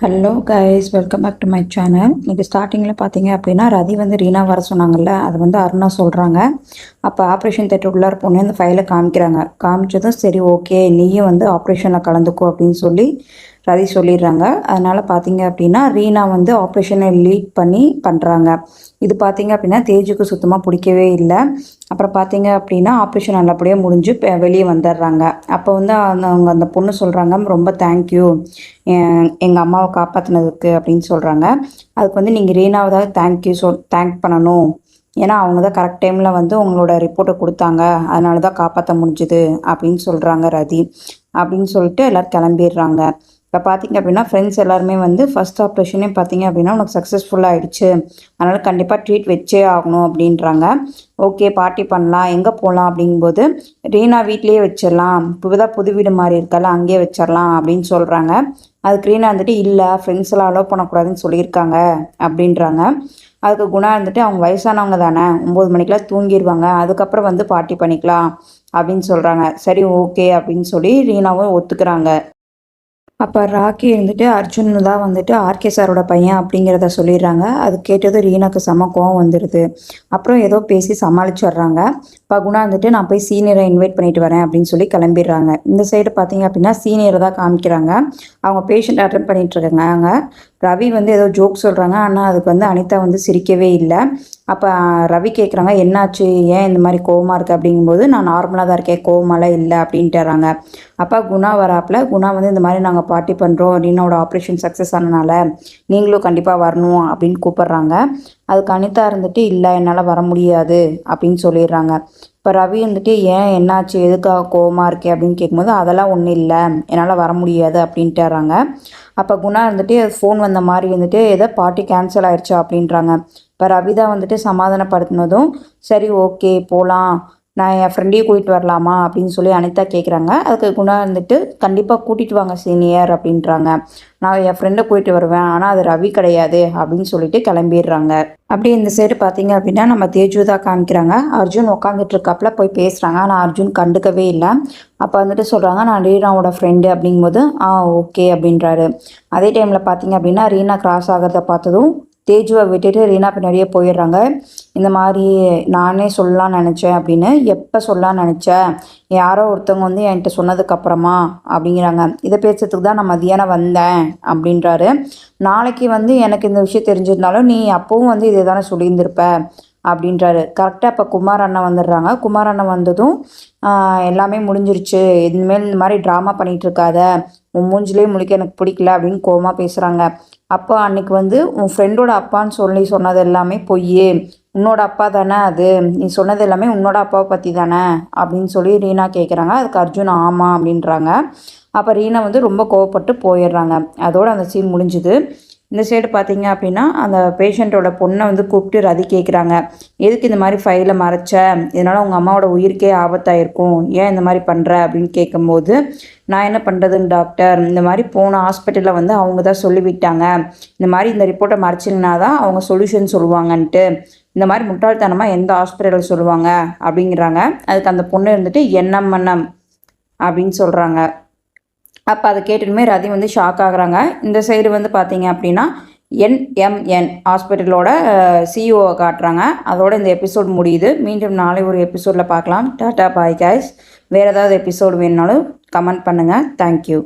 Hello guys welcome back to my channel இன்றைக்கி ஸ்டார்டிங்கில் பார்த்தீங்க அப்படின்னா ரதி வந்து ரீனா வர சொன்னாங்கல்ல அது வந்து அருணா சொல்கிறாங்க அப்போ ஆப்ரேஷன் தேட்டர் உள்ளார போனே அந்த ஃபைலை காமிக்கிறாங்க. காமிச்சதும் சரி ஓகே நீயும் வந்து ஆப்ரேஷனில் கலந்துக்கோ அப்படின்னு சொல்லி ரதி சொல்லிடுறாங்க. அதனால் பார்த்தீங்க அப்படின்னா ரீனா வந்து ஆப்ரேஷனை லீட் பண்ணி பண்ணுறாங்க இது பார்த்தீங்க அப்படின்னா தேஜுக்கு சுத்தமாக பிடிக்கவே இல்லை. அப்புறம் பார்த்தீங்க அப்படின்னா ஆப்ரேஷன் நல்லபடியாக முடிஞ்சு வெளியே வந்துடுறாங்க. அப்போ வந்து அந்த அவங்க அந்த பொண்ணு சொல்கிறாங்க ரொம்ப தேங்க்யூ எங்கள் அம்மாவை காப்பாற்றினதுக்கு அப்படின்னு சொல்கிறாங்க அதுக்கு வந்து நீங்கள் ரீனாவை தான் தேங்க்யூ சொல் தேங்க் பண்ணணும். ஏன்னா அவங்க தான் கரெக்ட் டைமில் வந்து உங்களோட ரிப்போர்ட்டை கொடுத்தாங்க. அதனால தான் காப்பாற்ற முடிஞ்சுது அப்படின்னு சொல்கிறாங்க ரதி. அப்படின்னு சொல்லிட்டு எல்லோரும் கிளம்பிடுறாங்க. இப்போ பார்த்தீங்க அப்படின்னா ஃப்ரெண்ட்ஸ் எல்லாருமே வந்து ஃபஸ்ட் ஆப்ரேஷனே பார்த்தீங்க அப்படின்னா உனக்கு சக்ஸஸ்ஃபுல்லாக ஆகிடுச்சு அதனால் கண்டிப்பாக ட்ரீட் வச்சே ஆகணும் அப்படின்றாங்க. ஓகே பார்ட்டி பண்ணலாம். எங்கே போகலாம் அப்படிங்கும்போது ரீனா வீட்லேயே வச்சிடலாம். புதுதாக புது வீடு மாதிரி இருக்கல அங்கேயே வச்சிடலாம் அப்படின்னு சொல்கிறாங்க அதுக்கு ரீனா வந்துட்டு இல்லை ஃப்ரெண்ட்ஸ் எல்லாம் அலோவ் பண்ணக்கூடாதுன்னு சொல்லியிருக்காங்க அப்படின்றாங்க. அதுக்கு குணா இருந்துட்டு அவங்க வயசானவங்க தானே ஒம்பது மணிக்கெலாம் தூங்கிடுவாங்க அதுக்கப்புறம் வந்து பார்ட்டி பண்ணிக்கலாம் அப்படின்னு சொல்கிறாங்க சரி ஓகே அப்படின்னு சொல்லி ரீனாவும் ஒத்துக்கிறாங்க. அப்போ ராக்கி இருந்துட்டு அர்ஜுன் தான் வந்துட்டு ஆர்கே சாரோட பையன் அப்படிங்கிறத சொல்லிடுறாங்க. அது கேட்டது ரீனாக்கு செம கோவம் வந்துடுது அப்புறம் ஏதோ பேசி சமாளிச்சிடுறாங்க பகுனா வந்துட்டு நான் போய் சீனியரை இன்வைட் பண்ணிட்டு வரேன் அப்படின்னு சொல்லி கிளம்பிடுறாங்க. இந்த சைடு பார்த்தீங்க அப்படின்னா சீனியரை தான் காமிக்கிறாங்க. அவங்க பேஷண்ட் அட்டன் பண்ணிட்டு இருக்காங்க. ரவி வந்து ஏதோ ஜோக் சொல்கிறாங்க ஆனால் அதுக்கு வந்து அனிதா வந்து சிரிக்கவே இல்லை. அப்போ ரவி கேட்குறாங்க என்னாச்சு? ஏன் இந்த மாதிரி கோவமாக இருக்குது அப்படிங்கும்போது நான் நார்மலாக தான் இருக்கேன். கோவமெல்லாம் இல்லை. அப்படின்ட்டுறாங்க. அப்போ குணா வராப்பில் குணா வந்து இந்த மாதிரி நாங்கள் பார்ட்டி பண்ணுறோம் ரீனாவோட ஆப்ரேஷன் சக்ஸஸ் ஆனனால நீங்களும் கண்டிப்பாக வரணும். அப்படின்னு கூப்பிட்றாங்க. அதுக்கு அனிதா இருந்துட்டு இல்லை என்னால் வர முடியாது. அப்படின்னு சொல்லிடுறாங்க. இப்போ ரவி வந்துட்டு ஏன் என்னாச்சு? எதுக்காக கோவமாக இருக்கே? அப்படின்னு கேட்கும்போது அதெல்லாம் ஒன்றும் இல்லை. என்னால் வர முடியாது. அப்படின்ட்டுறாங்க. அப்போ குணா இருந்துட்டு ஃபோன் வந்த மாதிரி வந்துட்டு ஏதோ பார்ட்டி கேன்சல் ஆயிடுச்சா அப்படின்றாங்க. இப்போ ரவிதா வந்துட்டு சமாதானப்படுத்தினதும் சரி ஓகே போகலாம் நான் என் ஃப்ரெண்டையும் கூட்டிகிட்டு வரலாமா அப்படின்னு சொல்லி அனிதா கேட்குறாங்க அதுக்கு குணா வந்துட்டு கண்டிப்பாக கூட்டிகிட்டு வாங்க சீனியர் அப்படின்றாங்க. நான் என் ஃப்ரெண்டை கூட்டிகிட்டு வருவேன். ஆனால் அது ரவி கிடையாது அப்படின்னு சொல்லிட்டு கிளம்பிடுறாங்க. அப்படி இந்த சைடு பார்த்தீங்க அப்படின்னா நம்ம தேஜு தான் காமிக்கிறாங்க. அர்ஜுன் உட்காந்துட்டு இருக்காப்புல போய் பேசுகிறாங்க ஆனால் அர்ஜுன் கண்டுக்கவே இல்லை. அப்போ வந்துட்டு சொல்கிறாங்க நான் ரீனாவோட ஃப்ரெண்டு அப்படிங்கும்போது ஆ ஓகே அப்படின்றாரு. அதே டைமில் பார்த்தீங்க அப்படின்னா ரீனா கிராஸ் ஆகிறத பார்த்ததும் தேஜுவை விட்டுட்டு ரீனா பின்னாடியே போயிடுறாங்க. இந்த மாதிரி நானே சொல்லலாம்னு நினச்சேன் அப்படின்னு. எப்போ சொல்லலாம்னு நினச்சேன் யாரோ ஒருத்தவங்க வந்து என்கிட்ட சொன்னதுக்கப்புறமா அப்படிங்கிறாங்க. இதை பேசுறதுக்கு தான் நான் மதியானம் வந்தேன் அப்படின்றாரு. நாளைக்கு வந்து எனக்கு இந்த விஷயம் தெரிஞ்சிருந்தாலும் நீ அப்பவும் வந்து இதே தானே சொல்லியிருந்திருப்ப அப்படின்றாரு. கரெக்டாக இப்போ குமார் அண்ணன் வந்துடுறாங்க. குமார் அண்ணன் வந்ததும் எல்லாமே முடிஞ்சிருச்சு. இனிமேல் இந்த மாதிரி ட்ராமா பண்ணிகிட்டு இருக்காத. உன் மூஞ்சிலே முழிக்க எனக்கு பிடிக்கல அப்படின்னு கோமா பேசுகிறாங்க அப்போ அன்னைக்கு வந்து உன் ஃப்ரெண்டோட அப்பான்னு சொல்லி சொன்னது எல்லாமே பொய் உன்னோட அப்பா தானே அது? நீ சொன்னது எல்லாமே உன்னோட அப்பாவை பற்றி தானே? அப்படின்னு சொல்லி ரீனா கேட்குறாங்க அதுக்கு அர்ஜுன் ஆமாம் அப்படின்றாங்க. அப்போ ரீனா வந்து ரொம்ப கோவப்பட்டு போயிடுறாங்க. அதோடு அந்த சீன் முடிஞ்சுது. இந்த சைடு பார்த்தீங்க அப்படின்னா அந்த பேஷண்ட்டோட பொண்ணை வந்து கூப்பிட்டு ரதி கேட்குறாங்க எதுக்கு இந்த மாதிரி ஃபைலை மறைச்ச? இதனால் உங்கள் அம்மாவோட உயிருக்கே ஆபத்தாக இருக்கும் ஏன் இந்த மாதிரி பண்ணுற அப்படின்னு கேட்கும்போது நான் என்ன பண்ணுறதுங்க டாக்டர் இந்த மாதிரி போன ஹாஸ்பிட்டலில் வந்து அவங்க தான் சொல்லிவிட்டாங்க. இந்த மாதிரி இந்த ரிப்போர்ட்டை மறைச்சிங்கன்னா தான் அவங்க சொல்யூஷன் சொல்லுவாங்கன்ட்டு. இந்த மாதிரி முட்டாள்தனமாக எந்த ஹாஸ்பிட்டலில் சொல்லுவாங்க? அப்படிங்கிறாங்க. அதுக்கு அந்த பொண்ணு இருந்துட்டு என்எம்என்எம் அப்படின்னு சொல்கிறாங்க அப்போ அதை கேட்டுட்டுமே ரதி வந்து ஷாக் ஆகுறாங்க. இந்த சைடு வந்து பார்த்தீங்க அப்படின்னா என்எம்என் ஹாஸ்பிட்டலோட சிஇஓவை காட்டுறாங்க. அதோட இந்த எபிசோட் முடியுது. மீண்டும் நாளை ஒரு எபிசோடில் பார்க்கலாம். டாட்டா பாய் கைஸ் வேறு ஏதாவது எபிசோடு வேணுனாலும் கமெண்ட் பண்ணுங்கள் தேங்க்யூ